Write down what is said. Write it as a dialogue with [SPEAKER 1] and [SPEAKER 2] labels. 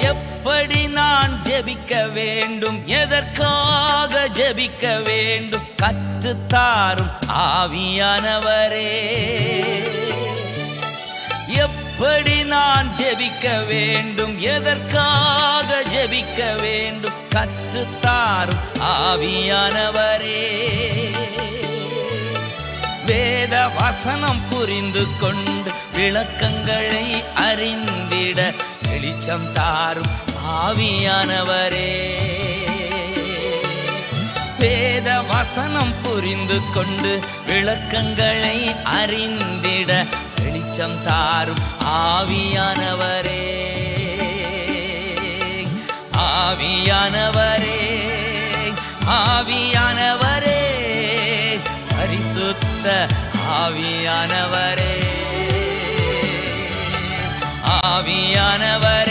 [SPEAKER 1] எப்படி நான் ஜெபிக்க வேண்டும்? எதற்காக ஜெபிக்க வேண்டும்? கற்றுத்தாரும் ஆவியானவரே. எப்படி நான் ஜெபிக்க வேண்டும்? எதற்காக ஜெபிக்க வேண்டும்? கற்றுத்தாரும் ஆவியானவரே. வேத வசனம் புரிந்து கொண்டு விளக்கங்களை அறிந்திட வெளிச்சம் தாரும் ஆவியானவரே. வேத வசனம் புரிந்து கொண்டு விளக்கங்களை அறிந்திட வெளிச்சம் தாரும் ஆவியானவரே. ஆவியானவரே ஆவியானவரே பரிசுத்த ஆவியானவரே. ஆவியானவர்.